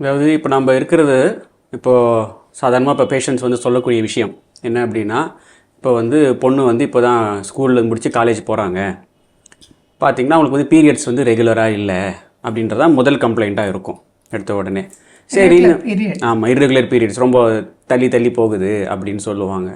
அதாவது இப்போ நம்ம இருக்கிறது இப்போது சாதாரணமாக இப்போ பேஷண்ட்ஸ் வந்து சொல்லக்கூடிய விஷயம். என்ன அப்படின்னா இப்போ வந்து பொண்ணு வந்து இப்போ தான் ஸ்கூலில் முடித்து காலேஜ் போகிறாங்க பார்த்தீங்கன்னா அவங்களுக்கு வந்து பீரியட்ஸ் வந்து ரெகுலராக இல்லை அப்படின்றதான் முதல் கம்ப்ளைண்ட்டாக இருக்கும். எடுத்த உடனே. சரி. ஆமாம் irregular பீரியட்ஸ் ரொம்ப தள்ளி தள்ளி போகுது அப்படின்னு சொல்லுவாங்க.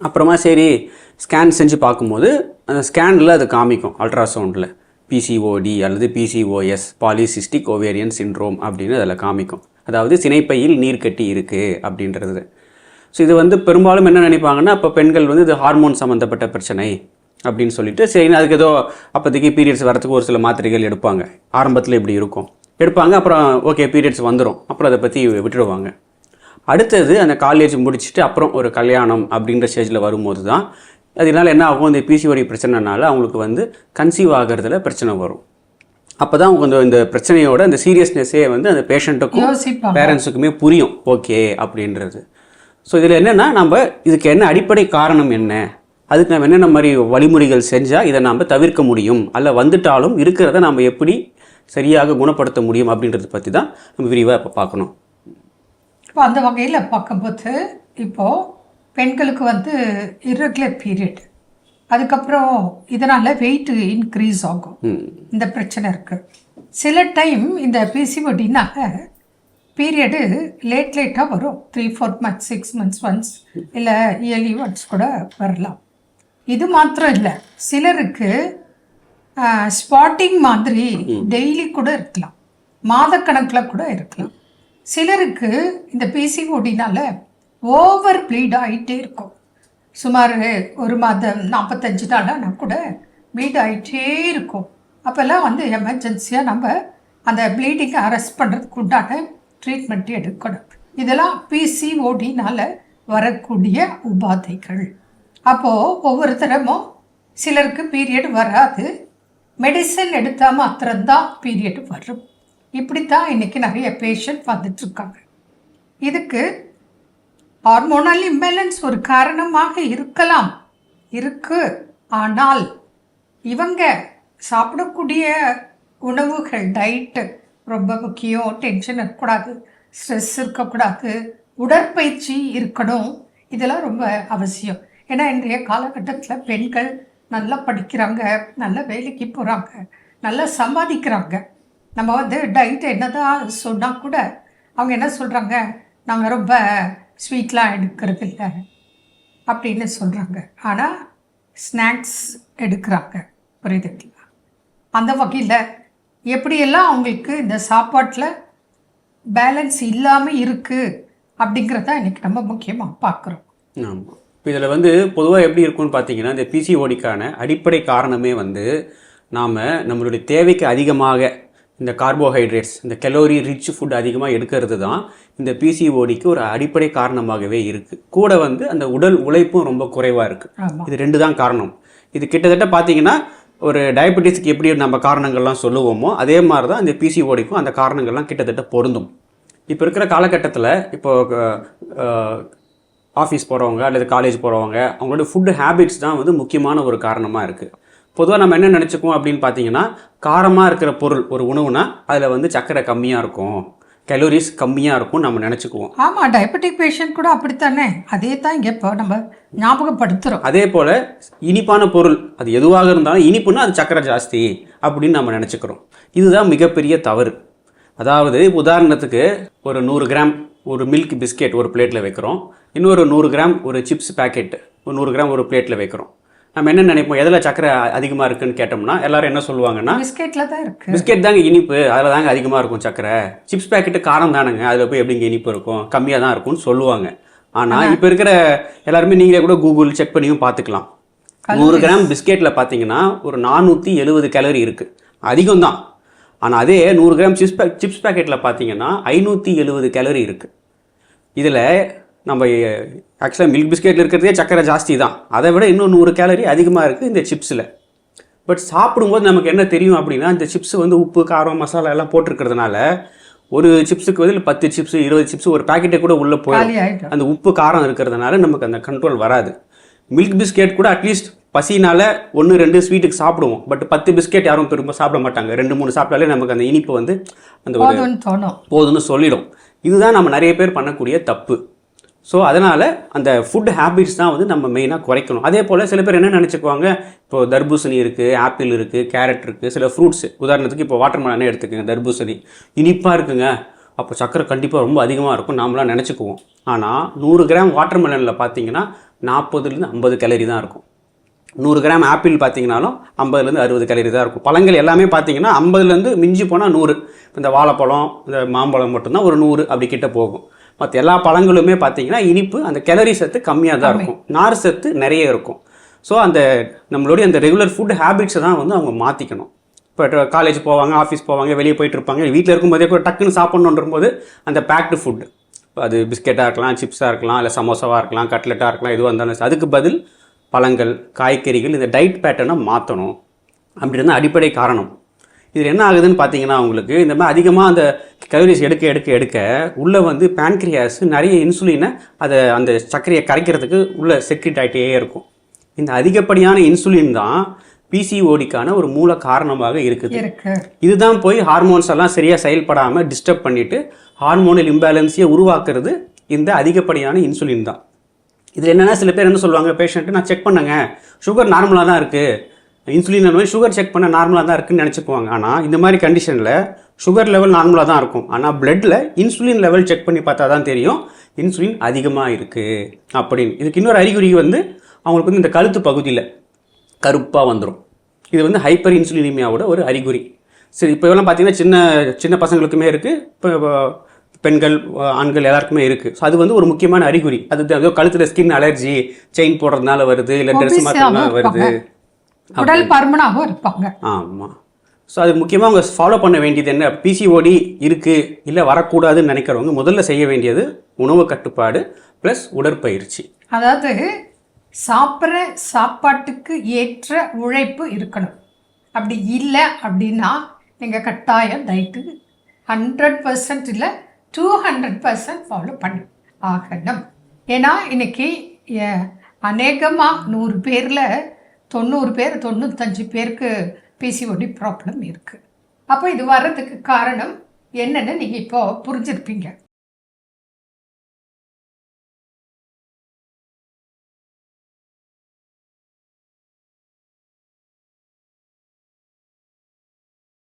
அப்புறமா சரி ஸ்கேன் செஞ்சு பார்க்கும்போது அந்த ஸ்கேனில் அது காமிக்கும் அல்ட்ராசவுண்டில் பிசிஓடி அல்லது பிசிஓஎஸ் பாலிசிஸ்டிக் ஓவேரியன் சின்ரோம் அப்படின்னு அதில் காமிக்கும். அதாவது சினைப்பையில் நீர்க்கட்டி இருக்குது அப்படின்றது. ஸோ இது வந்து பெரும்பாலும் என்ன நினைப்பாங்கன்னா இப்போ பெண்கள் வந்து இது ஹார்மோன் சம்மந்தப்பட்ட பிரச்சனை அப்படின்னு சொல்லிட்டு சரி அதுக்கு ஏதோ அப்போதைக்கு பீரியட்ஸ் வரத்துக்கு ஒரு சில மாத்திரைகள் எடுப்பாங்க. ஆரம்பத்தில் இப்படி இருக்கும். எடுப்பாங்க அப்புறம் ஓகே பீரியட்ஸ் வந்துடும் அப்புறம் அதை பற்றி விட்டுடுவாங்க. அடுத்தது அந்த காலேஜ் முடிச்சுட்டு அப்புறம் ஒரு கல்யாணம் அப்படின்ற ஸ்டேஜில் வரும்போது தான் அதனால என்ன ஆகும்? இந்த பிசிஓடி பிரச்சனைனால அவங்களுக்கு வந்து கன்சீவ் ஆகிறதுல பிரச்சனை வரும். அப்போ தான் அவங்க இந்த- பிரச்சனையோட அந்த சீரியஸ்னஸே வந்து அந்த பேஷண்ட்டுக்கும் பேரண்ட்ஸுக்குமே புரியும். ஓகே அப்படின்றது. ஸோ இதில் என்னென்னா நம்ம இதுக்கு என்ன அடிப்படை காரணம் என்ன? அதுக்கு நம்ம என்னென்ன மாதிரி வழிமுறைகள் செஞ்சால் இதை நாம் தவிர்க்க முடியும்? அல்ல வந்துட்டாலும் இருக்கிறத நம்ம எப்படி சரியாக குணப்படுத்த முடியும்? அப்படின்றத பற்றி தான் நம்ம விரிவாக இப்போ பார்க்கணும். இப்போ அந்த வகையில் பார்க்கும்போது இப்போது பெண்களுக்கு வந்து irregular பீரியட் அதுக்கப்புறம் இதனால் வெயிட் இன்க்ரீஸ் ஆகும். இந்த பிரச்சனை இருக்குது சில டைம் இந்த பிசிஓடினால பீரியடு லேட் லேட்டாக வரும். Three four months six months once இல்லை இயர்லி ஒன்ஸ் கூட வரலாம். இது மாத்திரம் இல்லை. சிலருக்கு ஸ்பாட்டிங் மாதிரி டெய்லி கூட இருக்கலாம். மாதக்கணக்கில் கூட இருக்கலாம். சிலருக்கு இந்த பிசிஓடினால ஓவர் ப்ளீட் ஆகிட்டே இருக்கும். சுமார் ஒரு மாதம் நாற்பத்தஞ்சு நாளானா கூட ப்ளீட் ஆகிட்டே இருக்கும். அப்போல்லாம் வந்து எமர்ஜென்சியாக நம்ம அந்த ப்ளீடிங்கை அரெஸ்ட் பண்ணுறதுக்கு உண்டான ட்ரீட்மெண்ட் எடுக்கணும். இதெல்லாம் பிசிஓடினால் வரக்கூடிய உபாதைகள். அப்போது ஒவ்வொரு தரமும் சிலருக்கு பீரியட் வராது. மெடிசன் எடுத்தால் மாத்திரம்தான் பீரியட் வரும். இப்படி தான் இன்றைக்கி நிறைய பேஷண்ட் வந்துட்டுருக்காங்க இதுக்கு ஹார்மோனல் இம்பேலன்ஸ் ஒரு காரணமாக இருக்கலாம். இருக்கு. ஆனால் இவங்க சாப்பிடக்கூடிய உணவுகள் டயட்டு ரொம்ப முக்கியம். டென்ஷன் இருக்கக்கூடாது. ஸ்ட்ரெஸ் இருக்கக்கூடாது. உடற்பயிற்சி இருக்கணும். இதெல்லாம் ரொம்ப அவசியம். ஏன்னா இன்றைய காலகட்டத்தில் பெண்கள் நல்லா படிக்கிறாங்க. நல்ல வேலைக்கு போகிறாங்க நல்லா சம்பாதிக்கிறாங்க. நம்ம வந்து டயட் என்னதான் சொன்னால் கூட அவங்க என்ன சொல்கிறாங்க நாங்கள் ரொம்ப ஸ்வீட்லாம் எடுக்கிறது இல்லை அப்படின்னு சொல்கிறாங்க ஆனால் ஸ்நாக்ஸ் எடுக்கிறாங்க. புரியுதுங்களா? அந்த வகையில் எப்படியெல்லாம் அவங்களுக்கு இந்த சாப்பாட்டில் பேலன்ஸ் இல்லாமல் இருக்குது அப்படிங்கிறத இன்னைக்கு நம்ம முக்கியமாக பார்க்குறோம். ஆமாம் இப்போ இதில் வந்து பொதுவாக எப்படி இருக்கும்னு பார்த்தீங்கன்னா இந்த பிசிஓடிக்கான அடிப்படை காரணமே வந்து நாம் நம்மளுடைய தேவைக்கு அதிகமாக இந்த கார்போஹைட்ரேட்ஸ் இந்த கலோரி ரிச் ஃபுட் அதிகமாக எடுக்கிறது தான் இந்த பிசிஓடிக்கு ஒரு அடிப்படை காரணமாகவே இருக்குது கூட வந்து அந்த உடல் உழைப்பும் ரொம்ப குறைவாக இருக்குது இது ரெண்டு தான் காரணம். இது கிட்டத்தட்ட பார்த்தீங்கன்னா ஒரு டயபெட்டிஸ்க்கு எப்படி நம்ம காரணங்கள்லாம் சொல்லுவோமோ அதே மாதிரி தான் இந்த பிசிஓடிக்கும் அந்த காரணங்கள்லாம் கிட்டத்தட்ட பொருந்தும். இப்போ இருக்கிற காலகட்டத்தில் இப்போ ஆஃபீஸ் போகிறவங்க அல்லது காலேஜ் போகிறவங்க அவங்களோட ஃபுட் ஹேபிட்ஸ் தான் வந்து முக்கியமான ஒரு காரணமாக இருக்குது பொதுவாக நம்ம என்ன நினச்சிக்குவோம் அப்படின்னு பார்த்தீங்கன்னா காரமாக இருக்கிற பொருள் ஒரு உணவுனா அதில் வந்து சர்க்கரை கம்மியாக இருக்கும். கலோரிஸ் கம்மியாக இருக்கும் நம்ம நினச்சிக்குவோம். ஆமாம் டயபெட்டிக் பேஷண்ட் கூட அப்படித்தானே? அதே தான் இங்கே இப்போ நம்ம ஞாபகப்படுத்துகிறோம் அதே போல் இனிப்பான பொருள் அது எதுவாக இருந்தாலும் இனிப்புன்னா அது சக்கரை ஜாஸ்தி அப்படின்னு நம்ம நினச்சிக்கிறோம். இதுதான் மிகப்பெரிய தவறு. அதாவது உதாரணத்துக்கு ஒரு நூறு கிராம் ஒரு மில்க் பிஸ்கெட் ஒரு பிளேட்டில் வைக்கிறோம். இன்னொரு நூறு கிராம் ஒரு சிப்ஸ் பேக்கெட் ஒரு நூறு கிராம் ஒரு பிளேட்டில் வைக்கிறோம். நம்ம என்ன நினைப்போம்? எதில் சக்கரை அதிகமாக இருக்குன்னு கேட்டோம்னா எல்லாரும் என்ன சொல்லுவாங்கன்னா பிஸ்கெட்டில் தான் இருக்குது பிஸ்கெட் தாங்க இனிப்பு. அதில் தாங்க அதிகமாக இருக்கும் சக்கரை. சிப்ஸ் பேக்கெட்டு காரம் தானேங்க. அதில் போய் எப்படிங்க இனிப்பு இருக்கும்? கம்மியாக தான் இருக்கும்னு சொல்லுவாங்க. ஆனால் இப்போ இருக்கிற எல்லாருமே நீங்களே கூட கூகுள் செக் பண்ணியும் பார்த்துக்கலாம். நூறு கிராம் பிஸ்கெட்டில் பார்த்தீங்கன்னா ஒரு நானூற்றி எழுபது கேலரி இருக்குது அதிகம் தான். ஆனால் அதே நூறு கிராம் சிப்ஸ் பேக் சிப்ஸ் பேக்கெட்டில் பார்த்தீங்கன்னா ஐநூற்றி எழுபது கேலரி இருக்குது இதில் நம்ம ஆக்சுவலாக மில்க் பிஸ்கெட்டில் இருக்கிறதே சக்கரை ஜாஸ்தி தான் அதை விட இன்னும் நூறு கேலரி அதிகமாக இருக்குது இந்த சிப்ஸில் பட் சாப்பிடும்போது நமக்கு என்ன தெரியும் அப்படின்னா இந்த சிப்ஸ் வந்து உப்பு காரம் மசாலா எல்லாம் போட்டிருக்கிறதுனால ஒரு சிப்ஸுக்கு பதில் பத்து சிப்ஸ் இருபது சிப்ஸ் ஒரு பாக்கெட்டே கூட உள்ளே போயிடும். அந்த உப்பு காரம் இருக்கிறதுனால நமக்கு அந்த கண்ட்ரோல் வராது. மில்க் பிஸ்கெட் கூட அட்லீஸ்ட் பசினால ஒன்று ரெண்டு ஸ்வீட்டுக்கு சாப்பிடுவோம். பட் பத்து பிஸ்கெட் யாரும் பெரும்ப சாப்பிட மாட்டாங்க. ரெண்டு மூணு சாப்பிட்டாலே நமக்கு அந்த இனிப்பு வந்து அந்த ஒரு போதும்னு சொல்லிடும். இதுதான் நம்ம நிறைய பேர் பண்ணக்கூடிய தப்பு. ஸோ அதனால் அந்த ஃபுட் ஹேபிட்ஸ் தான் வந்து நம்ம மெயினாக குறைக்கணும். அதே போல் சில பேர் என்ன நினச்சிக்குவாங்க? இப்போ தர்பூசணி இருக்குது ஆப்பிள் இருக்குது கேரட் இருக்குது சில ஃப்ரூட்ஸ் உதாரணத்துக்கு இப்போ வாட்டர் மெலனே எடுத்துக்கோங்க தர்பூசணி. இனிப்பாக இருக்குங்க. அப்போ சக்கரை கண்டிப்பாக ரொம்ப அதிகமாக இருக்கும் நாமளாம் நினச்சிக்குவோம். ஆனால் நூறு கிராம் வாட்டர் மெலனில் பார்த்தீங்கன்னா நாற்பதுலேருந்து ஐம்பது கேலரி தான் இருக்கும். நூறு கிராம் ஆப்பிள் பார்த்தீங்கனாலும் ஐம்பதுலேருந்து அறுபது கேலரி தான் இருக்கும். பழங்கள் எல்லாமே பார்த்தீங்கன்னா ஐம்பதுலேருந்து மிஞ்சி போனால் நூறு. இந்த வாழைப்பழம் இந்த மாம்பழம் மட்டும்தான் ஒரு நூறு அப்படி கிட்ட போகும். மற்ற எல்லா பழங்களுமே பார்த்தீங்கன்னா இனிப்பு அந்த கேலரி சத்து கம்மியாக தான் இருக்கும். நார் சத்து நிறைய இருக்கும். ஸோ அந்த நம்மளுடைய அந்த ரெகுலர் ஃபுட் ஹேபிட்ஸை தான் வந்து அவங்க மாற்றிக்கணும் இப்போ காலேஜ் போவாங்க ஆஃபீஸ் போவாங்க வெளியே போயிட்டு இருப்பாங்க. வீட்டில் இருக்கும்போதே கூட டக்குன்னு சாப்பிட்ணுன்ற போது அந்த பேக்டு ஃபுட் அது பிஸ்கெட்டாக இருக்கலாம் சிப்ஸாக இருக்கலாம் இல்லை சமோசாவாக இருக்கலாம் கட்லெட்டாக இருக்கலாம் எதுவாக இருந்தாலும். அதுக்கு பதில் பழங்கள் காய்கறிகள் இந்த டயட் பேட்டர்னை மாற்றணும் அப்படின்றது அடிப்படை காரணம். இதில் என்ன ஆகுதுன்னு பார்த்தீங்கன்னா உங்களுக்கு இந்த மாதிரி அதிகமாக அந்த கலோரிஸ் எடுக்க எடுக்க எடுக்க உள்ளே வந்து pancreas நிறைய இன்சுலினை அதை அந்த சர்க்கரையை கரைக்கிறதுக்கு உள்ள செக்ரிட் ஆகிட்டே இருக்கும். இந்த அதிகப்படியான இன்சுலின் தான் பிசிஓடிக்கான ஒரு மூல காரணமாக இருக்குது. இருக்கு. இதுதான் போய் ஹார்மோன்ஸ் எல்லாம் சரியாக செயல்படாமல் டிஸ்டர்ப் பண்ணிட்டு ஹார்மோனல் இம்பேலன்ஸையே உருவாக்குறது இந்த அதிகப்படியான இன்சுலின் தான். இதில் என்னென்னா சில பேர் என்ன சொல்லுவாங்க பேஷண்ட்டு நான் செக் பண்ணேங்க. சுகர் நார்மலாக தான் இருக்குது இன்சுலின் நோய் சுகர் செக் பண்ண நார்மலாக தான் இருக்குன்னு நினச்சிக்குவாங்க. ஆனால் இந்த மாதிரி கண்டிஷனில் சுகர் லெவல் நார்மலாக தான் இருக்கும். ஆனால் பிளட்டில் இன்சுலின் லெவல் செக் பண்ணி பார்த்தா தான் தெரியும் இன்சுலின் அதிகமாக இருக்குது அப்படின்னு. இதுக்கு இன்னொரு அறிகுறி வந்து அவங்களுக்கு வந்து இந்த கழுத்து பகுதியில் கருப்பாக வந்துடும் இது வந்து ஹைப்பர் இன்சுலினிமியாவோட ஒரு அறிகுறி. சரி இப்போ எல்லாம் பார்த்தீங்கன்னா சின்ன சின்ன பசங்களுக்குமே இருக்குது இப்போ பெண்கள் ஆண்கள் எல்லாருக்குமே இருக்குது ஸோ அது வந்து ஒரு முக்கியமான அறிகுறி. அது கழுத்தில் ஸ்கின் அலர்ஜி செயின் போடுறதுனால வருது இல்லை ட்ரெஸ் மாற்றுறதுனால வருது. உடல் பருமனாகவும் இருப்பாங்க. ஆமாம் ஸோ அது முக்கியமாக அவங்க ஃபாலோ பண்ண வேண்டியது என்ன? பிசிஓடி இருக்குது இல்லை வரக்கூடாதுன்னு நினைக்கிறவங்க முதல்ல செய்ய வேண்டியது உணவு கட்டுப்பாடு ப்ளஸ் உடற்பயிற்சி. அதாவது சாப்பிட்ற சாப்பாட்டுக்கு ஏற்ற உழைப்பு இருக்கணும். அப்படி இல்லை அப்படின்னா நீங்கள் கட்டாயம் டயட்டு ஹண்ட்ரட் பர்சன்ட் இல்லை டூ ஹண்ட்ரட் பர்சன்ட் ஃபாலோ பண்ணி ஆகணும். ஏன்னா இன்னைக்கு அநேகமாக நூறு பேரில் தொண்ணூறு பேர் தொண்ணூத்தஞ்சு பேருக்கு பிசிஓடி ப்ராப்ளம் இருக்குது அப்போ இது வர்றதுக்கு காரணம் என்னென்னு நீங்கள் இப்போது புரிஞ்சிருப்பீங்க.